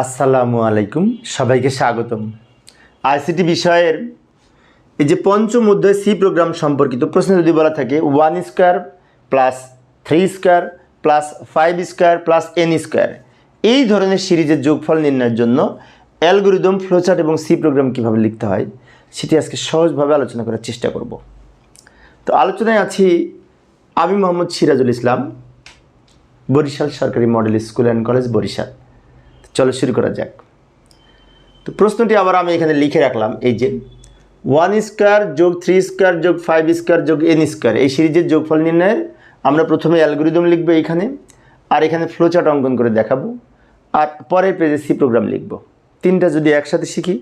আসসালামু আলাইকুম, সবাইকে স্বাগতম। আইসিটি বিষয়ের এই যে পঞ্চম অধ্যায় সি প্রোগ্রাম সম্পর্কিত প্রশ্ন যদি বলা থাকে one square plus three square plus five square plus N square এই ধরনের সিরিজের যোগফল নির্ণয়ের জন্য অ্যালগোরিদম ফ্লোচার্ট এবং সি প্রোগ্রাম কীভাবে লিখতে হয়, সেটি আজকে সহজভাবে আলোচনা করার চেষ্টা করব। তো আলোচনায় আছি আমি মোহাম্মদ সিরাজুল ইসলাম, বরিশাল সরকারি model school and college Barisal. চলো শুরু করা যাক। তো প্রশ্নটি আবার আমি এখানে লিখে রাখলাম, এই যে ওয়ান স্কোয়ার যোগ থ্রি স্কোয়ার যোগ ফাইভ স্কোয়ার যোগ এন স্কোয়ার এই সিরিজের যোগফল নির্ণয়ের আমরা প্রথমে অ্যালগোরিদম লিখব এখানে, আর এখানে ফ্লোচার্ট অঙ্কন করে দেখাবো, আর পরের পেজে সি প্রোগ্রাম লিখব। তিনটা যদি একসাথে শিখি,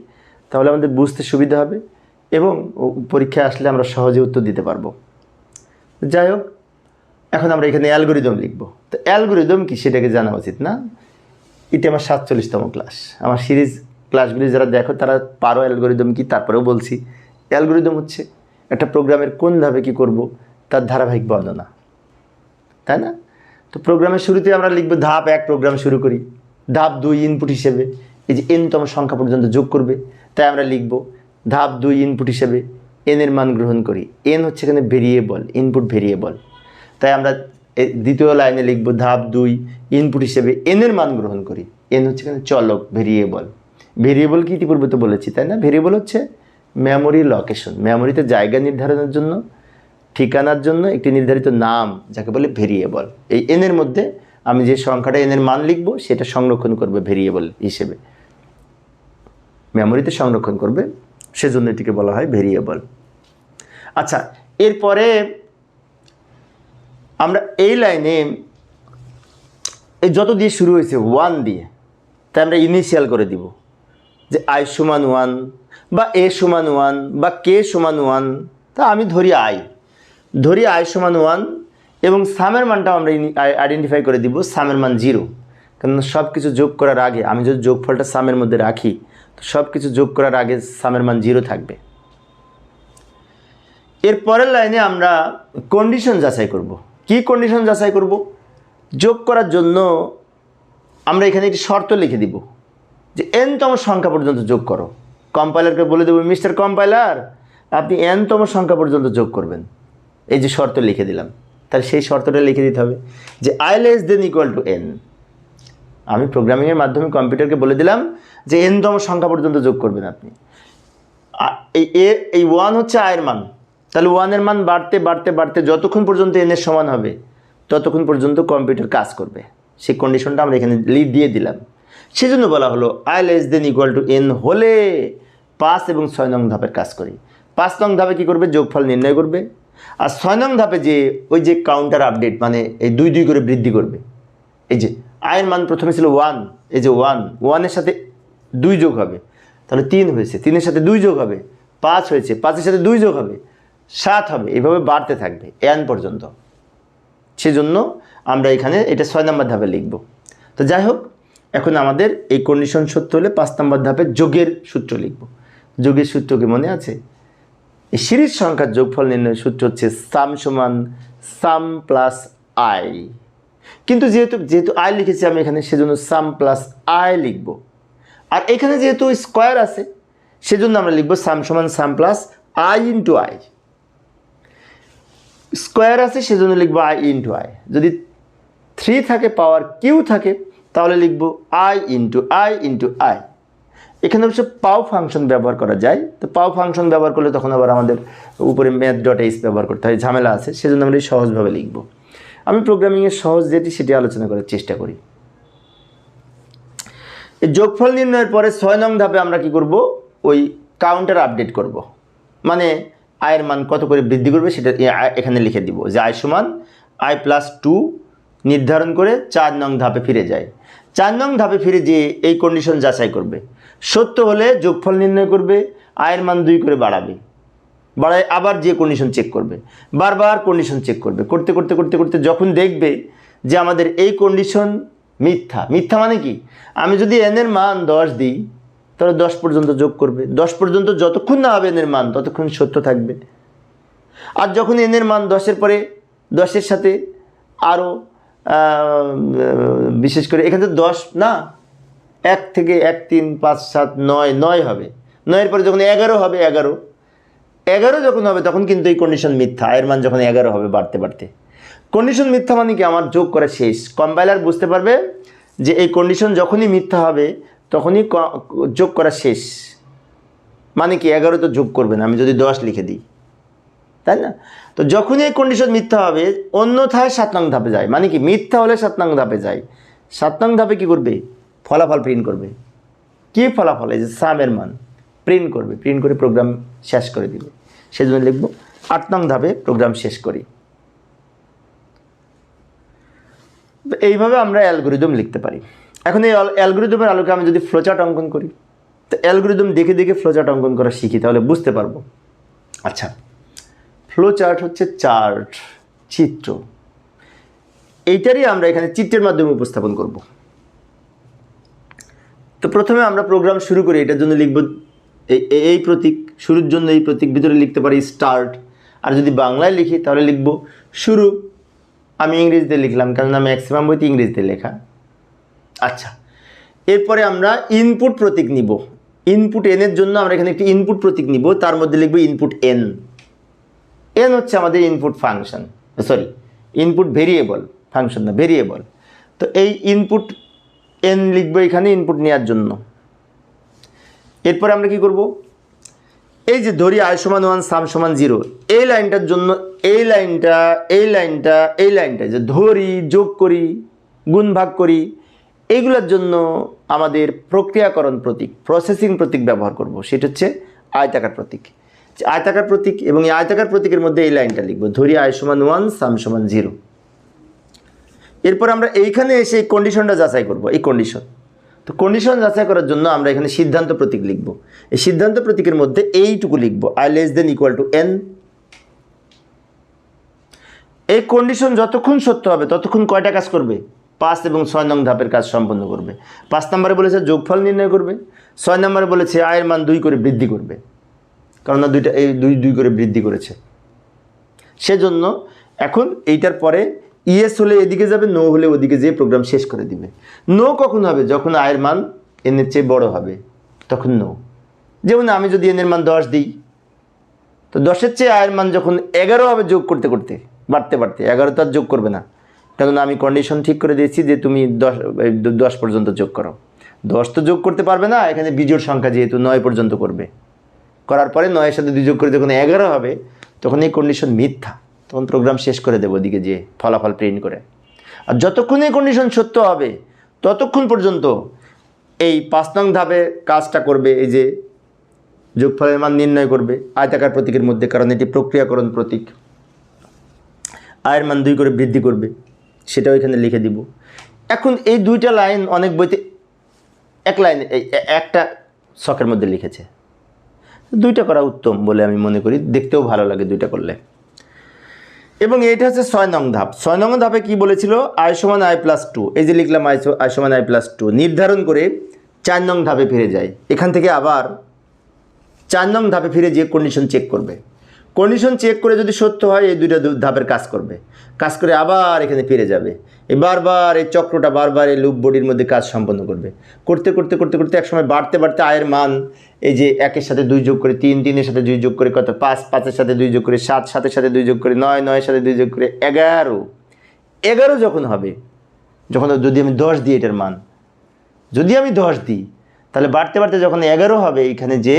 তাহলে আমাদের বুঝতে সুবিধা হবে এবং পরীক্ষায় আসলে আমরা সহজে উত্তর দিতে পারব। যাই হোক, এখন আমরা এখানে অ্যালগোরিদম লিখব। তো অ্যালগোরিদম কি সেটাকে জানা উচিত না। এটি আমার সাতচল্লিশতম ক্লাস আমার সিরিজ ক্লাসগুলি যারা দেখো, তারা পারো অ্যালগোরিদম কি? তারপরেও বলছি। অ্যালগোরিদম হচ্ছে একটা প্রোগ্রামের কোন ধাপে কী করব? তার ধারাবাহিক বর্ণনা। তাই না? তো প্রোগ্রামের শুরুতে আমরা লিখব ধাপ এক প্রোগ্রাম শুরু করি। ধাপ দুই ইনপুট হিসেবে। এই যে এনতম সংখ্যা পর্যন্ত যোগ করবে, তাই আমরা লিখব ধাপ দুই ইনপুট হিসেবে এনের মান গ্রহণ করি। এন হচ্ছে এখানে ভেরিয়েবল ইনপুট ভেরিয়েবল তাই আমরা দ্বিতীয় লাইনে লিখব ধাপ দুই ইনপুট হিসেবে এন এর মান গ্রহণ করি। এন হচ্ছে এখানে চলক ভেরিয়েবল ভেরিয়েবল কি ইতিপূর্বে তো বলেছি, তাই না? ভেরিয়েবল হচ্ছে মেমোরি লোকেশন মেমোরিতে জায়গা নির্ধারণের জন্য, ঠিকানার জন্য একটি নির্ধারিত নাম, যাকে বলে ভেরিয়েবল এই এন এর মধ্যে আমি যে সংখ্যাটা এন এর মান লিখব, সেটা সংরক্ষণ করবে ভেরিয়েবল হিসেবে। মেমোরিতে সংরক্ষণ করবে, সেজন্য এটিকে বলা হয় ভেরিয়েবল আচ্ছা এরপরে আমরা এই লাইনে এই যত দিয়ে শুরু হয়েছে ওয়ান দিয়ে তাই আমরা ইনিশিয়াল করে দিব। যে আই সমান ওয়ান বা এ সমান ওয়ান বা কে সমান ওয়ান তা আমি ধরি আই ধরি আই সমান ওয়ান এবং সামের মানটাও আমরা আইডেন্টিফাই করে দিব সামের মান জিরো কারণ সব কিছু যোগ করার আগে, আমি যদি যোগফলটা সামের মধ্যে রাখি, তো সব কিছু যোগ করার আগে সামের মান জিরো থাকবে। এর পরের লাইনে আমরা কন্ডিশন যাচাই করব। কি কন্ডিশন যাচাই করব? যোগ করার জন্য আমরা এখানে একটি শর্ত লিখে দিব যে এনতম সংখ্যা পর্যন্ত যোগ করো। কম্পাইলারকে বলে দেবো, মিস্টার কম্পাইলার, আপনি এনতম সংখ্যা পর্যন্ত যোগ করবেন। এই যে শর্ত লিখে দিলাম। তাহলে সেই শর্তটা লিখে দিতে হবে যে I less than equal to N আমি প্রোগ্রামিংয়ের মাধ্যমে কম্পিউটারকে বলে দিলাম যে এনতম সংখ্যা পর্যন্ত যোগ করবেন আপনি। এই, এ, এই ওয়ান হচ্ছে আয়ের মান। তাহলে ওয়ানের মান বাড়তে বাড়তে বাড়তে যতক্ষণ পর্যন্ত এনের সমান হবে, ততক্ষণ পর্যন্ত কম্পিউটার কাজ করবে। সেই কন্ডিশনটা আমরা এখানে লিড দিয়ে দিলাম। সেজন্য বলা হলো I less than equal to N হলে পাঁচ এবং ছয় নং ধাপের কাজ করি। পাঁচ নং ধাপে কী করবে? যোগফল নির্ণয় করবে। আর ছয় নং ধাপে যে ওই যে কাউন্টার আপডেট মানে এই দুই দুই করে বৃদ্ধি করবে। এই যে আয়ের মান প্রথমে ছিল ওয়ান এই যে ওয়ান ওয়ানের সাথে দুই যোগ হবে। তাহলে তিন হয়েছে, তিনের সাথে দুই যোগ হবে, পাঁচ হয়েছে, পাঁচের সাথে দুই যোগ হবে। সাত হবে, এভাবে বাড়তে থাকবে এন পর্যন্ত। সেজন্য আমরা এখানে এটা ছয় নম্বর ধাপে লিখব। তো যাই হোক, এখন আমাদের এই কন্ডিশন সত্য হলে পাঁচ নম্বর ধাপে যোগের সূত্র লিখব। যোগের সূত্র কি মনে আছে? এই সিরিজ সংখ্যার যোগফল নির্ণয়ের সূত্র হচ্ছে সাম সমান সাম প্লাস আই। কিন্তু যেহেতু যেহেতু আই লিখেছি আমি এখানে, সেজন্য সাম প্লাস আই লিখব। আর এখানে যেহেতু স্কোয়ার আছে, সেজন্য আমরা লিখব সাম সমান sum plus I into I. Square আছে সেজন্য লিখব আই ইন্টু আই যদি থ্রি থাকে পাওয়ার কিউ থাকে, তাহলে লিখব I into I into I এখানে অবশ্য পাও ফাংশন ব্যবহার করা যায়। তো পাও ফাংশন ব্যবহার করলে তখন আবার আমাদের উপরে ম্যাথ ডট এইস ব্যবহার করতে হয়, ঝামেলা আছে, সেজন্য আমরা সহজভাবে লিখব। আমি প্রোগ্রামিংয়ের সহজ যেটি, সেটি আলোচনা করার চেষ্টা করি। যোগফল নির্ণয়ের পরে ছয় নং ধাপে আমরা কি করব? ওই কাউন্টার আপডেট করব। মানে আয়ের মান কত করে বৃদ্ধি করবে সেটা এখানে লিখে দিব। যে আয় সমান আই প্লাস টু নির্ধারণ করে চার নং ধাপে ফিরে যায়। চার নং ধাপে ফিরে যেয়ে এই কন্ডিশন যাচাই করবে। সত্য হলে যোগফল নির্ণয় করবে, আয়ের মান দুই করে বাড়াবে। বাড়ায় আবার যে কন্ডিশন চেক করবে। বারবার কন্ডিশন চেক করবে। করতে করতে করতে করতে যখন দেখবে যে আমাদের এই কন্ডিশন মিথ্যা। মিথ্যা মানে কি? আমি যদি এনের মান দশ দিই তাহলে দশ পর্যন্ত যোগ করবে। দশ পর্যন্ত যতক্ষণ না হবে এনের মান, ততক্ষণ সত্য থাকবে। আর যখন এনের মান দশের পরে, দশের সাথে আরও বিশেষ করে এখানে তো দশ না, এক থেকে এক, তিন, পাঁচ, সাত, নয় নয় হবে। নয়ের পরে যখন এগারো হবে, এগারো। এগারো যখন হবে, তখন কিন্তু এই কন্ডিশন মিথ্যা। এর মান যখন এগারো হবে বাড়তে বাড়তে। কন্ডিশন মিথ্যা মানে কি? আমার যোগ করা শেষ। কম্পাইলার বুঝতে পারবে যে এই কন্ডিশন যখনই মিথ্যা হবে তখনই যোগ করা শেষ। মানে কি, এগারো তো যোগ করবে না, আমি যদি দশ লিখে দিই। তাই না? তো যখনই এই কন্ডিশন মিথ্যা হবে, অন্যথায় সাত নং ধাপে যায়। মানে কি, মিথ্যা হলে সাত নং ধাপে যায়। সাত নং ধাপে কী করবে? ফলাফল প্রিন্ট করবে। কী ফলাফল? এই যে সামের মান। প্রিন্ট করবে। প্রিন্ট করে প্রোগ্রাম শেষ করে দিবে। সেজন্য লিখব আট নং ধাপে প্রোগ্রাম শেষ করি। এইভাবে আমরা অ্যালগোরিদম লিখতে পারি। এখন এই অ্যালগোরিদমের আলোকে আমি যদি ফ্লোচার্ট অঙ্কন করি, তো অ্যালগোরিদম দেখে দেখে ফ্লোচার্ট অঙ্কন করা শিখি, তাহলে বুঝতে পারব। আচ্ছা ফ্লো চার্ট হচ্ছে চার্ট চিত্র। এইটারই আমরা এখানে চিত্রের মাধ্যমে উপস্থাপন করব। তো প্রথমে আমরা প্রোগ্রাম শুরু করি, এটার জন্য লিখব এই প্রতীক, শুরুর জন্য এই প্রতীক, ভিতরে লিখতে পারি স্টার্ট আর যদি বাংলায় লিখি, তাহলে লিখব শুরু। আমি ইংরেজিতে লিখলাম কারণ আমি ম্যাক্সিমাম বইতে ইংরেজিতে লেখা। আচ্ছা। এরপরে আমরা ইনপুট প্রতীক নিব। ইনপুট এনের জন্য আমরা এখানে একটি ইনপুট প্রতীক নিব, তার মধ্যে লিখব ইনপুট এন এন হচ্ছে আমাদের input function sorry input variable function না ভেরিয়েবল তো এই ইনপুট এন লিখব এখানে ইনপুট নেওয়ার জন্য। এরপরে আমরা কি করব? এই যে ধরি আয় সমান ওয়ান সাম সমান জিরো এই লাইনটার জন্য এই লাইনটা এই লাইনটা এই লাইনটা, যে ধরি, যোগ করি, গুণ ভাগ করি এইগুলোর জন্য আমাদের প্রক্রিয়াকরণ প্রতীক প্রসেসিং প্রতীক ব্যবহার করব। সেটা হচ্ছে আয়তাকার প্রতীক। আয়তাকার প্রতীক এবং এই আয়তাকার প্রতীকের মধ্যে এই লাইনটা লিখব। ধরি আয় সমান ওয়ান, সাম সমান জিরো। এরপর আমরা এইখানে এসে এই কন্ডিশনটা যাচাই করব, এই কন্ডিশন তো কন্ডিশন যাচাই করার জন্য আমরা এখানে সিদ্ধান্ত প্রতীক লিখব। এই সিদ্ধান্ত প্রতীকের মধ্যে এইটুকু লিখব, I less than equal to N. এই কন্ডিশন যতক্ষণ সত্য হবে, ততক্ষণ কয়টা কাজ করবে? পাঁচ এবং ছয় নং ধাপের কাজ সম্পন্ন করবে। পাঁচ নম্বরে বলেছে যোগফল নির্ণয় করবে। ছয় নম্বরে বলেছে আয়ের মান দুই করে বৃদ্ধি করবে। কারণ না দুইটা এই দুই দুই করে বৃদ্ধি করেছে। সেজন্য এখন এইটার পরে ইএস হলে এদিকে যাবে, নো হলে ওদিকে যেয়ে প্রোগ্রাম শেষ করে দিবে। নো কখন হবে? যখন আয়ের মান এনের চেয়ে বড় হবে, তখন নো। যেমন আমি যদি এনের মান দশ দিই, তো দশের চেয়ে আয়ের মান যখন এগারো হবে যোগ করতে করতে, বাড়তে বাড়তে, এগারো তো আর যোগ করবে না। কারণ আমি কন্ডিশন ঠিক করে দিয়েছি যে তুমি দশ দশ পর্যন্ত যোগ করো। দশ তো যোগ করতে পারবে না, এখানে বিজোড় সংখ্যা যেহেতু নয় পর্যন্ত করবে। করার পরে নয়ের সাথে দুই যোগ করে যখন এগারো হবে, তখন এই কন্ডিশন মিথ্যা। তখন প্রোগ্রাম শেষ করে দেবো ওদিকে যে ফলাফল প্রিন্ট করে। আর যতক্ষণ এই কন্ডিশন সত্য হবে, ততক্ষণ পর্যন্ত এই পাঁচ নং ধাপে কাজটা করবে, এই যে যোগফলের মান নির্ণয় করবে, আয়তাকার প্রতীকের মধ্যে, কারণ এটি প্রক্রিয়াকরণ প্রতীক। আয়ের মান দুই করে বৃদ্ধি করবে। সেটাও এখানে লিখে দিব। এখন এই দুইটা লাইন অনেক বইতে এক লাইন একটা শখের মধ্যে লিখেছে। দুইটা করা উত্তম বলে আমি মনে করি, দেখতেও ভালো লাগে দুইটা করলে। এবং এইটা হচ্ছে ছয় নং ধাপ। ছয় নং ধাপে কি বলেছিল? আয় সমান আই প্লাস টু এই যে লিখলাম স- আয় সমান আই প্লাস টু নির্ধারণ করে চার নং ধাপে ফিরে যায় এখান থেকে আবার চার নং ধাপে ফিরে যে কন্ডিশন চেক করবে। কন্ডিশন চেক করে যদি সত্য হয়, এই দুইটা ধাপের কাজ করবে। কাজ করে আবার এখানে ফিরে যাবে। এই বারবার এই চক্রটা, বারবার এই লুপ বডির মধ্যে কাজ সম্পন্ন করবে। করতে করতে করতে করতে একসময় বাড়তে বাড়তে আয়ের মান এই যে একের সাথে দুই যোগ করে তিন, তিনের সাথে দুই যোগ করে কত? পাঁচ, পাঁচের সাথে দুই যোগ করে সাত, সাতের সাথে দুই যোগ করে নয়, নয়ের সাথে দুই যোগ করে এগারো। এগারো যখন হবে, যখন যদি আমি দশ দিই এটার মান, যদি আমি দশ দিই, তাহলে বাড়তে বাড়তে যখন এগারো হবে এখানে যে,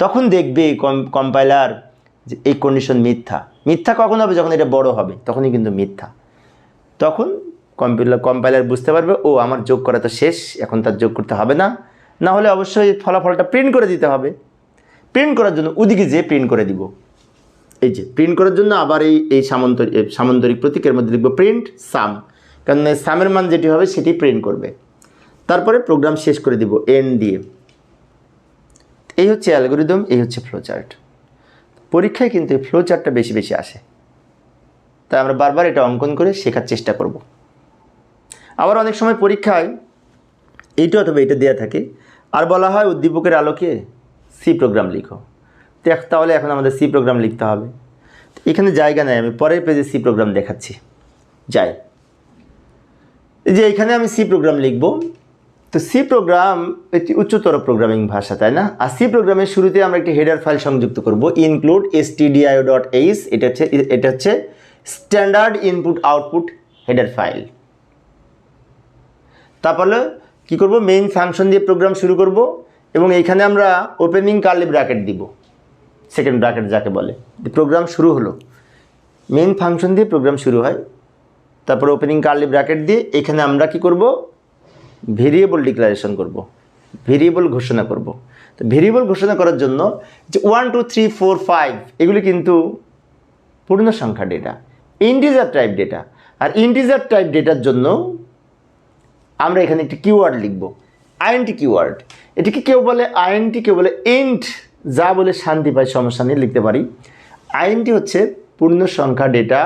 তখন দেখবে কম কম্পাইলার যে এই কন্ডিশন মিথ্যা। মিথ্যা কখন হবে? যখন এটা বড় হবে, তখনই কিন্তু মিথ্যা। তখন কম্পিউটার কম্পাইলার বুঝতে পারবে, ও, আমার যোগ করা তো শেষ, এখন তার যোগ করতে হবে না। না হলে অবশ্যই ফলাফলটা প্রিন্ট করে দিতে হবে। প্রিন্ট করার জন্য ওদিকে যেয়ে প্রিন্ট করে দিব। এই যে প্রিন্ট করার জন্য আবার এই এই সামন্তরিক সামন্তরিক প্রতীকের মধ্যে লিখব প্রিন্ট সাম কারণ সামের মান যেটি হবে, সেটি প্রিন্ট করবে। তারপরে প্রোগ্রাম শেষ করে দিব এন দিয়ে। এই হচ্ছে অ্যালগোরিদম এই হচ্ছে ফ্লোচার্ট পরীক্ষায় কিন্তু এই ফ্লোচার্টটা বেশি বেশি আসে। তাই আমরা বারবার এটা অঙ্কন করে শেখার চেষ্টা করব। আবার অনেক সময় পরীক্ষায় এইটা অথবা এটা দেওয়া থাকে। আর বলা হয় উদ্দীপকের আলোকে সি প্রোগ্রাম লিখো। এক- তাহলে এখন আমাদের সি প্রোগ্রাম লিখতে হবে। এখানে জায়গা নেই, আমি পরের পেজে সি প্রোগ্রাম দেখাচ্ছি। যাই। যে এখানে আমি সি প্রোগ্রাম লিখব। তো সি প্রোগ্রাম একটি উচ্চতর প্রোগ্রামিং ভাষা, তাই না? আর সি প্রোগ্রামের শুরুতে আমরা একটি হেডার ফাইল সংযুক্ত করব include S TDIO dot H এটা হচ্ছে এটা হচ্ছে standard input output header file তারপরে কি করব? মেইন ফাংশন দিয়ে প্রোগ্রাম শুরু করব, এবং এইখানে আমরা ওপেনিং কার্লি ব্র্যাকেট দিব। সেকেন্ড ব্র্যাকেট যাকে বলে। প্রোগ্রাম শুরু হলো। মেইন ফাংশন দিয়ে প্রোগ্রাম শুরু হয়। তারপর ওপেনিং কার্লি ব্র্যাকেট দিয়ে এখানে আমরা কি করব? ভেরিয়েবল ডিক্লারেশন করব, ভেরিয়েবল ঘোষণা করব। তো ভেরিয়েবল ঘোষণা করার জন্য যে one two three four five এগুলি কিন্তু পূর্ণ সংখ্যা ডেটা ইন্টিজার টাইপ ডেটা আর ইন্টিজার টাইপ ডেটার জন্য আমরা এখানে একটি কিওয়ার্ড লিখব আইএনটি কিওয়ার্ড এটিকে কেউ বলে আইএনটি কেউ বলে এন্ট যা বলে শান্তি পায়, সমস্যা নিয়ে লিখতে পারি। আইএনটি হচ্ছে পূর্ণ সংখ্যা ডেটা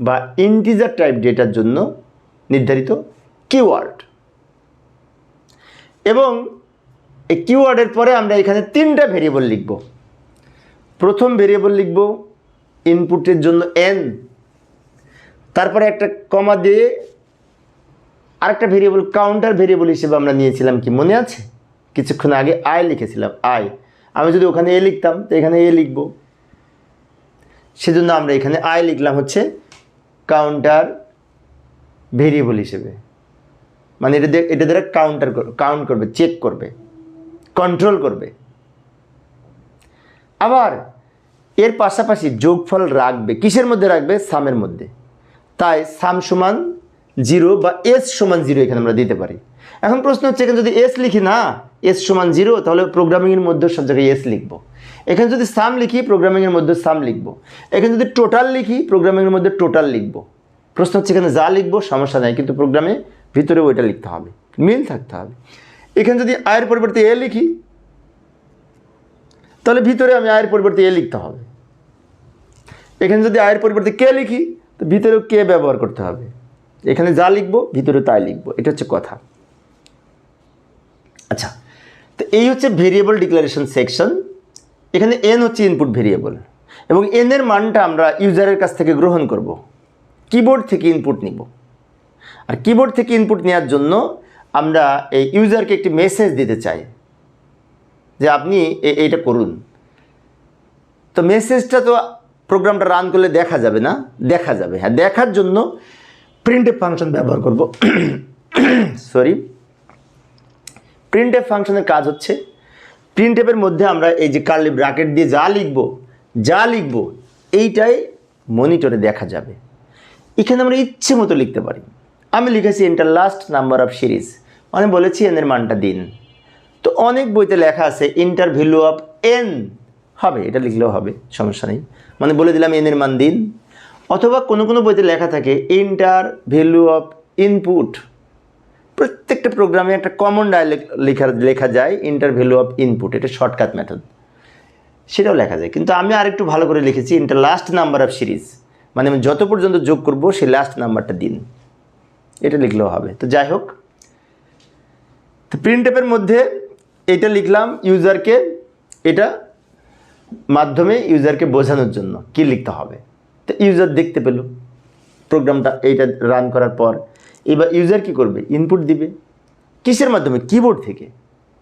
বা ইন্টিজার টাইপ ডেটার জন্য নির্ধারিত কিওয়ার্ড এবং এই কিওয়ার্ডের পরে আমরা এখানে তিনটা ভেরিয়েবল লিখব। প্রথম ভেরিয়েবল লিখব ইনপুটের জন্য এন তারপরে একটা কমা দিয়ে আরেকটা ভেরিয়েবল কাউন্টার ভেরিয়েবল হিসেবে আমরা নিয়েছিলাম কি, মনে আছে? কিছুক্ষণ আগে আই লিখেছিলাম আই আমি যদি ওখানে এ লিখতাম, তো এখানে এ লিখব। সেজন্য আমরা এখানে আই লিখলাম হচ্ছে কাউন্টার ভেরিয়েবল হিসেবে। মানে এটা এটা দ্বারা কাউন্টার কাউন্ট করবে চেক করবে কন্ট্রোল করবে। আবার এর পাশাপাশি যোগফল রাখবে, কিসের মধ্যে রাখবে? সামের মধ্যে। তাই সাম সমান জিরো বা এস সমান জিরো এখানে আমরা দিতে পারি। এখন প্রশ্ন হচ্ছে, এখানে যদি এস লিখি, না, এস সমান জিরো, তাহলে প্রোগ্রামিংয়ের মধ্যে সব জায়গায় এস লিখব। এখানে যদি সাম লিখি প্রোগ্রামিংয়ের মধ্যে সাম লিখব। এখানে যদি টোটাল লিখি প্রোগ্রামিংয়ের মধ্যে টোটাল লিখব। প্রশ্ন হচ্ছে, এখানে যা লিখব, সমস্যা নাই, কিন্তু প্রোগ্রামে ভিতরে ওইটা লিখতে হবে, মিল থাকতে হবে। এখানে যদি আয়ের পরিবর্তে এ লিখি, তাহলে ভিতরে আমি আয়ের পরিবর্তে এ লিখতে হবে। এখানে যদি আয়ের পরিবর্তে কে লিখি, তো ভিতরেও কে ব্যবহার করতে হবে। এখানে যা লিখব, ভিতরে তাই লিখব, এটা হচ্ছে কথা। আচ্ছা তো এই হচ্ছে ভেরিয়েবল ডিক্লারেশন সেকশন এখানে এন হচ্ছে ইনপুট ভেরিয়েবল এবং এনের মানটা আমরা ইউজারের কাছ থেকে গ্রহণ করব। কিবোর্ড থেকে ইনপুট নিব। আর কিবোর্ড থেকে ইনপুট নেওয়ার জন্য আমরা এই ইউজারকে একটি মেসেজ দিতে চাই যে আপনি এইটা করুন। তো মেসেজটা তো প্রোগ্রামটা রান করলে দেখা যাবে না? দেখা যাবে। হ্যাঁ দেখার জন্য প্রিন্টএফ ফাংশন ব্যবহার করব। সরি প্রিন্টএফ ফাংশনের কাজ হচ্ছে প্রিন্টএফের মধ্যে আমরা এই যে কার্লি ব্র্যাকেট দিয়ে যা লিখব যা লিখব, এইটাই মনিটরে দেখা যাবে। এখানে আমরা ইচ্ছে মতো লিখতে পারি। আমি লিখেছি enter last number of series মানে বলেছি এনের মানটা দিন। তো অনেক বইতে লেখা আছে ইন্টার ভ্যালু অফ এন। হবে, এটা লিখলেও হবে, সমস্যা নেই। মানে বলে দিলাম এনের মান দিন। অথবা কোনো কোনো বইতে লেখা থাকে ইন্টার ভ্যালু অফ ইনপুট। প্রত্যেকটা প্রোগ্রামে একটা কমন ডায়লেক্ট লেখা লেখা যায় ইন্টার ভ্যালু অফ ইনপুট, এটা শর্টকাট মেথড সেটাও লেখা যায়। কিন্তু আমি আরেকটু ভালো করে লিখেছি enter last number of series মানে আমি যত পর্যন্ত যোগ করব, সেই লাস্ট নাম্বারটা দিন। এটা লিখলেও হবে। তো যাই হোক, তো প্রিন্ট মধ্যে এটা লিখলাম ইউজারকে এটা মাধ্যমে ইউজারকে বোঝানোর জন্য কি লিখতে হবে। তো ইউজার দেখতে পেল, প্রোগ্রামটা এইটা রান করার পর। এবার ইউজার কি করবে? ইনপুট দিবে। কিসের মাধ্যমে? কিবোর্ড থেকে।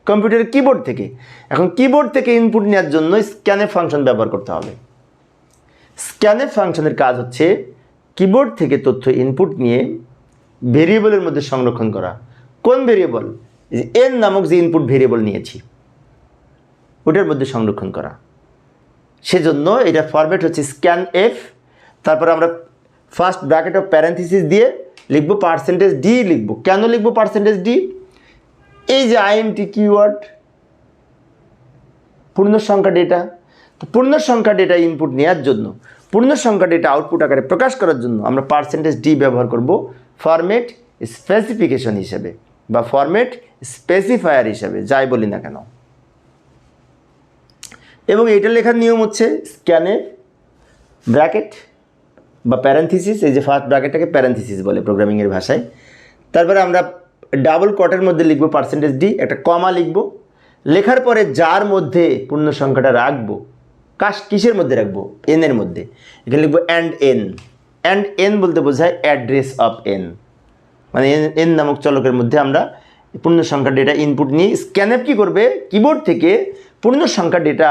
কম্পিউটারের কিবোর্ড থেকে। এখন কিবোর্ড থেকে ইনপুট নেওয়ার জন্য স্ক্যানে ফাংশন ব্যবহার করতে হবে। স্ক্যানে ফাংশনের কাজ হচ্ছে কিবোর্ড থেকে তথ্য ইনপুট নিয়ে ভেরিয়েবলের মধ্যে সংরক্ষণ করা। কোন ভেরিয়েবল? এন নামক যে ইনপুট ভেরিয়েবল নিয়েছি, ওটার মধ্যে সংরক্ষণ করা। সেজন্য এটা ফরম্যাট হচ্ছে স্ক্যান এফ তারপর আমরা ফার্স্ট ব্র্যাকেট অফ প্যারেন্থিসিস দিয়ে লিখব পার্সেন্টেজ ডি লিখব। কেন লিখব পার্সেন্টেজ ডি এই যে আইএনটি কিওয়ার্ড পূর্ণ সংখ্যা ডেটা তো পূর্ণ সংখ্যা ডেটা ইনপুট নেওয়ার জন্য পূর্ণ সংখ্যা ডেটা আউটপুট আকারে প্রকাশ করার জন্য আমরা পার্সেন্টেজ ডি ব্যবহার করব ফরম্যাট স্পেসিফিকেশন হিসেবে বা ফরম্যাট স্পেসিফায়ার হিসেবে, যাই বলি না কেন। এবং এটা লেখার নিয়ম হচ্ছে স্ক্যানে ব্র্যাকেট বা প্যারেন্থিসিস এই যে ফার্স্ট ব্র্যাকেটটাকে প্যারেন্থিসিস বলে প্রোগ্রামিংয়ের ভাষায়। তারপরে আমরা ডাবল কটের মধ্যে লিখব পার্সেন্টেজ ডি একটা কমা লিখব। লেখার পরে যার মধ্যে পূর্ণ সংখ্যাটা রাখব কাশ কিসের মধ্যে রাখব? এন এর মধ্যে। এখানে লিখব অ্যান্ড এন অ্যান্ড এন বলতে বোঝায় অ্যাড্রেস অফ এন মানে এন এন নামক চলকের মধ্যে আমরা পূর্ণ সংখ্যা ডেটা ইনপুট নিয়ে স্ক্যানঅ্যাপ কী করবে? কিবোর্ড থেকে পূর্ণ সংখ্যা ডেটা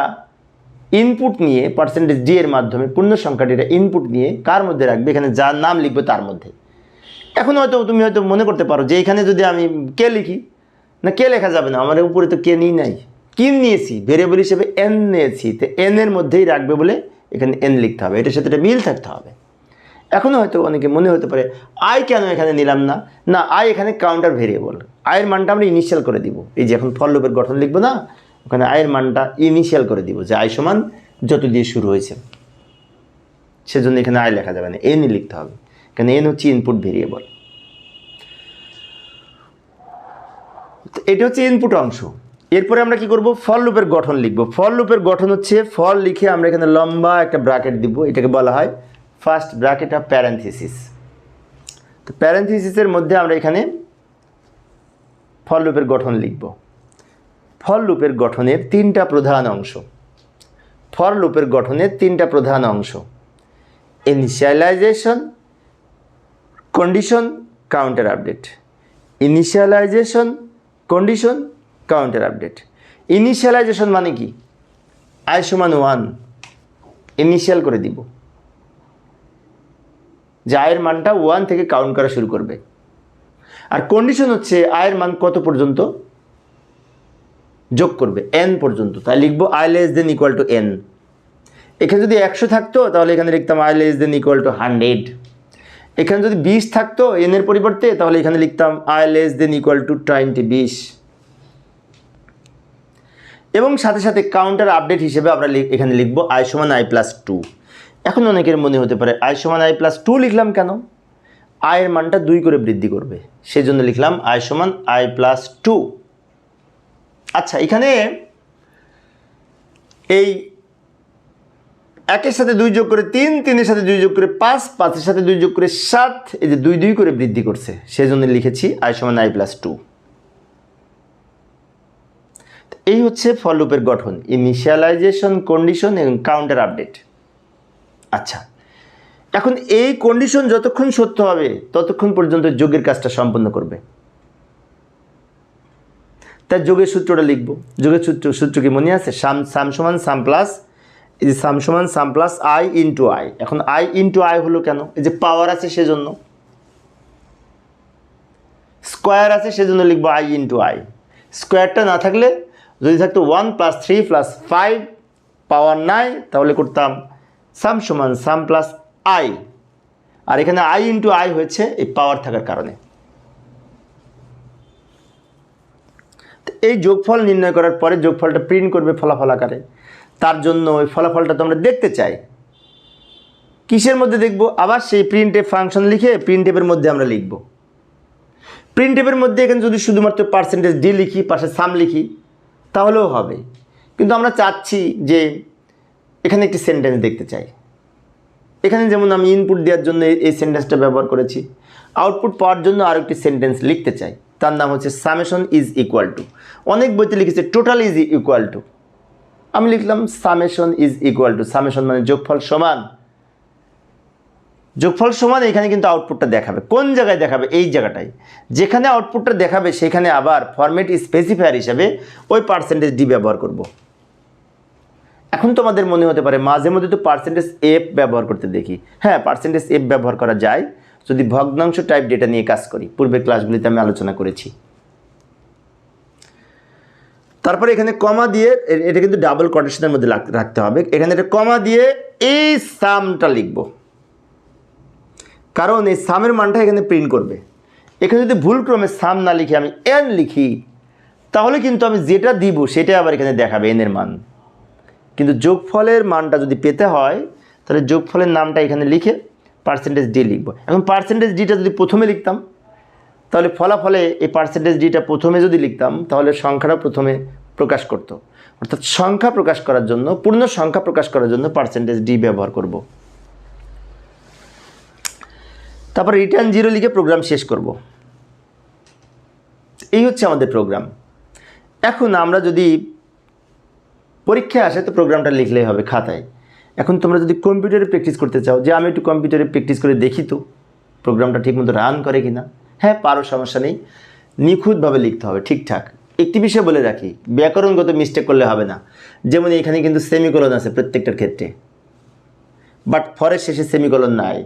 ইনপুট নিয়ে পার্সেন্টেজ ডি এর মাধ্যমে পূর্ণ সংখ্যা ডেটা ইনপুট নিয়ে কার মধ্যে রাখবে? এখানে যার নাম লিখবে তার মধ্যে। এখন হয়তো তুমি হয়তো মনে করতে পারো যে এখানে যদি আমি কে লিখি? না কে লেখা যাবে না? আমার উপরে তো কে নিই নাই। কি নিয়েছি ভেরিয়েবল হিসেবে এন নিয়েছি, তো এন এর মধ্যেই রাখবে বলে এখানে এন লিখতে হবে। এটার সাথে একটা মিল থাকতে হবে। এখনও হয়তো অনেকে মনে হতে পারে আই কেন এখানে নিলাম না? না আই এখানে কাউন্টার ভেরিয়েবল আয়ের মানটা আমরা ইনিশিয়াল করে দিব। এই যে এখন ফল গঠন লিখব না, ওখানে আয়ের মানটা ইনিশিয়াল করে দিব, যে আয় সমান যত দিয়ে শুরু হয়েছে। সেজন্য এখানে আয় লেখা যাবে না এনই লিখতে হবে। এখানে এন হচ্ছে ইনপুট ভেরিয়েবল এটা হচ্ছে ইনপুট অংশ। এরপরে আমরা কি করব? ফল লুপের গঠন লিখব। ফল লুপের গঠন হচ্ছে ফল লিখে আমরা এখানে লম্বা একটা ব্র্যাকেট দিব, এটাকে বলা হয় ফার্স্ট ব্র্যাকেট অফ প্যারেন্থিসিস তো প্যারেন্থিসিসের মধ্যে আমরা এখানে ফল লুপের গঠন লিখব। ফল লুপের গঠনের তিনটা প্রধান অংশ। ফর লুপের গঠনের তিনটা প্রধান অংশ। Initialisation condition counter update initialisation condition counter update. Initialisation মানে কি? আই সমান ওয়ান। ইনিশিয়াল করে দিব। যে আয়ের মানটা ওয়ান থেকে কাউন্ট করা শুরু করবে। আর কন্ডিশন হচ্ছে আয়ের মান কত পর্যন্ত? যোগ করবে এন পর্যন্ত। তাই লিখব I less than equal to N এখানে যদি একশো থাকতো, তাহলে এখানে লিখতাম I less than equal to hundred এখানে যদি বিশ থাকতো এনের পরিবর্তে, তাহলে এখানে লিখতাম I less than equal to twenty বিশ এবং সাথে সাথে কাউন্টার আপডেট হিসেবে আমরা এখানে লিখব আই সমান আই প্লাস টু এখন অনেকের মনে হতে পারে আই সমান আই প্লাস টু লিখলাম কেন? আয়ের মানটা দুই করে বৃদ্ধি করবে। সেই জন্য লিখলাম আই সমান আই প্লাস টু আচ্ছা এখানে এই একের সাথে দুই যোগ করে তিন, তিনের সাথে দুই যোগ করে পাঁচ, পাঁচের সাথে দুই যোগ করে সাত, এই যে দুই দুই করে বৃদ্ধি করছে। সেই জন্য লিখেছি আই সমান আই প্লাস টু এই হচ্ছে ফল লুপের গঠন ইনিশিয়ালাইজেশন কন্ডিশন এবং কাউন্টার আপডেট আচ্ছা এখন এই কন্ডিশন যতক্ষণ সত্য হবে, ততক্ষণ পর্যন্ত যোগের কাজটা সম্পন্ন করবে। তার যোগের সূত্রটা লিখব। যোগের সূত্র সূত্র কি মনে আছে? সাম সাম সমান সাম প্লাস এই যে সাম সমান sum plus I into I এখন আই ইন্টু আই হলো কেন? এই যে পাওয়ার আছে সেজন্য। স্কোয়ার আছে সেজন্য লিখব আই ইন্টু আই স্কোয়ারটা না থাকলে যদি থাকতো one plus three plus five power নাই তাহলে করতাম সাম সমান সাম প্লাস আই আর এখানে আই ইন্টু আই হয়েছে এই পাওয়ার থাকার কারণে। এই যোগফল নির্ণয় করার পরে যোগফলটা প্রিন্ট করবে ফলাফল আকারে। তার জন্য ওই ফলাফলটা তো আমরা দেখতে চাই। কিসের মধ্যে দেখব? আবার সেই প্রিন্টে ফাংশন লিখে প্রিন্টেপের মধ্যে আমরা লিখব। প্রিন্টেপের মধ্যে এখানে যদি শুধুমাত্র পার্সেন্টেজ ডি লিখি, পাশে সাম লিখি তাহলেও হবে। কিন্তু আমরা চাচ্ছি যে এখানে একটি সেন্টেন্স দেখতে চাই। এখানে যেমন আমি ইনপুট দেওয়ার জন্য এই- সেন্টেন্সটা ব্যবহার করেছি আউটপুট পাওয়ার জন্য আরও একটি সেন্টেন্স লিখতে চাই। তার নাম হচ্ছে সামেশন ইজ ইকুয়াল টু অনেক বইতে লিখেছে টোটাল ইজ ইকুয়াল টু আমি লিখলাম summation is equal to summation মানে যোগফল সমান। যোগফল সমান, এখানে কিন্তু আউটপুটটা দেখাবে। কোন জায়গায় দেখাবে? এই জায়গাটায় যেখানে আউটপুটটা দেখাবে, সেখানে আবার ফরম্যাট স্পেসিফায়ার হিসাবে ওই পার্সেন্টেজ ডি ব্যবহার করব। এখন তোমাদের মনে হতে পারে, মাঝে মধ্যে তো পার্সেন্টেজ এফ ব্যবহার করতে দেখি। হ্যাঁ পার্সেন্টেজ এফ ব্যবহার করা যায়। যদি ভগ্নাংশ টাইপ ডেটা নিয়ে কাজ করি, পূর্বের ক্লাসগুলিতে আমি আলোচনা করেছি। তারপরে এখানে কমা দিয়ে এটা কিন্তু ডাবল কন্ডিশনের মধ্যে রাখতে হবে। এখানে এটা কমা দিয়ে এই সামটা লিখব। কারণ এই সামের মানটা এখানে প্রিন্ট করবে। এখানে যদি ভুলক্রমে সাম না লিখে, আমি এন লিখি, তাহলে কিন্তু আমি যেটা দিব সেটা আবার এখানে দেখাবে এনের মান। কিন্তু যোগফলের মানটা যদি পেতে হয়, তাহলে যোগফলের নামটা এখানে লিখে পার্সেন্টেজ ডি লিখব। এখন পার্সেন্টেজ ডিটা যদি প্রথমে লিখতাম, তাহলে ফলাফলে এই পার্সেন্টেজ ডিটা প্রথমে যদি লিখতাম, তাহলে সংখ্যাটা প্রথমে প্রকাশ করত। অর্থাৎ সংখ্যা প্রকাশ করার জন্য, পূর্ণ সংখ্যা প্রকাশ করার জন্য পার্সেন্টেজ ডি ব্যবহার করব। তারপর রিটার্ন জিরো লিখে প্রোগ্রাম শেষ করব। এই হচ্ছে আমাদের প্রোগ্রাম এখন আমরা যদি পরীক্ষায় আসে তো প্রোগ্রামটা লিখলেই হবে খাতায়। এখন তোমরা যদি কম্পিউটারে প্র্যাকটিস করতে চাও, যে আমি একটু কম্পিউটারে প্র্যাকটিস করে দেখি তো প্রোগ্রামটা ঠিকমতো রান করে কি না হ্যাঁ পারো, সমস্যা নেই। নিখুঁতভাবে লিখতে হবে, ঠিকঠাক। একটি বিষয় বলে রাখি, ব্যাকরণগত মিস্টেক করলে হবে না। যেমন এখানে কিন্তু সেমিকোলন আছে প্রত্যেকটার ক্ষেত্রে। বাট ফরের শেষে সেমিকোলন নাই।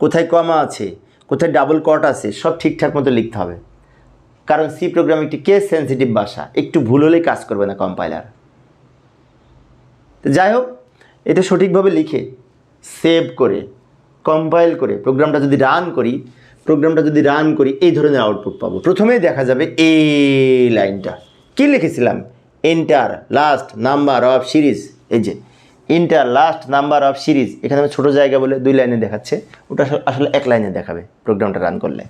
কোথায় কমা আছে, কোথায় ডাবল কট আছে, সব ঠিকঠাক মতো লিখতে হবে। কারণ সি প্রোগ্রাম একটি কেস সেন্সিটিভ ভাষা, একটু ভুল হলেই কাজ করবে না কম্পাইলার তো যাই হোক, এটা সঠিকভাবে লিখে সেভ করে কম্পাইল করে প্রোগ্রামটা যদি রান করি প্রোগ্রামটা যদি রান করি, এই ধরনের আউটপুট পাবো। প্রথমেই দেখা যাবে এই লাইনটা। কি লিখেছিলাম? Enter last number of series এই যে enter last number of series এখানে আমি ছোটো জায়গা বলে দুই লাইনে দেখাচ্ছে, ওটা আসলে- এক লাইনে দেখাবে প্রোগ্রামটা রান করলে।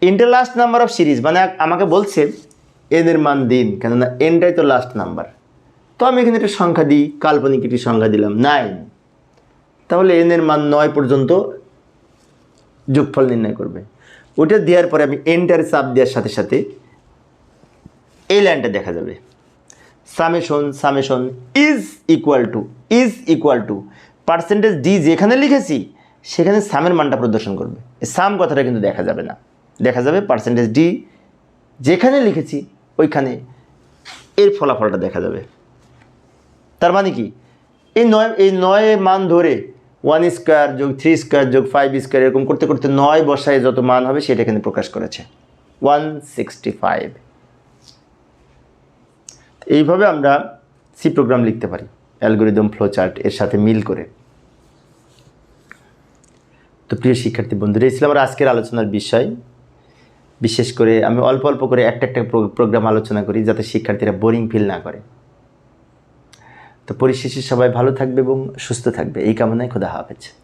Enter last number of series মানে আমাকে বলছে এনের মান দিন, কেননা এনটাই তো লাস্ট নাম্বার তো আমি এখানে একটা সংখ্যা দিই, কাল্পনিক একটি সংখ্যা দিলাম নাইন তাহলে এনের মান নয় পর্যন্ত যোগফল নির্ণয় করবে। ওটা দেওয়ার পরে আমি এন্টার চাপ দেওয়ার সাথে সাথে এই লাইনটা দেখা যাবে। Summation summation is equal to is equal to percentage D যেখানে লিখেছি, সেখানে সামের মানটা প্রদর্শন করবে। সাম কথাটা কিন্তু দেখা যাবে না। দেখা যাবে পার্সেন্টেজ ডি যেখানে লিখেছি, ওইখানে এর ফলাফলটা দেখা যাবে। তার মানে কি? এই নয় এই নয় মান ধরে ওয়ান স্কোয়ার যোগ থ্রি স্কোয়ার যোগ ফাইভ স্কোয়ার এরকম করতে করতে নয় বসায় যত মান হবে সেটা এখানে প্রকাশ করেছে। ওয়ান সিক্সটি ফাইভ এইভাবে আমরা সি প্রোগ্রাম লিখতে পারি। অ্যালগোরিদম ফ্লো চার্ট এর সাথে মিল করে। তো প্রিয় শিক্ষার্থী বন্ধুরা, এই ছিল আমার আজকের আলোচনার বিষয়। বিশেষ করে আমি অল্প অল্প করে একটা একটা প্রোগ্রাম আলোচনা করি যাতে শিক্ষার্থীরা বোরিং ফিল না করে। তো পরিশেষে সবাই ভালো থাকবে এবং সুস্থ থাকবে। এই কামনায় খোদা হাফেজ।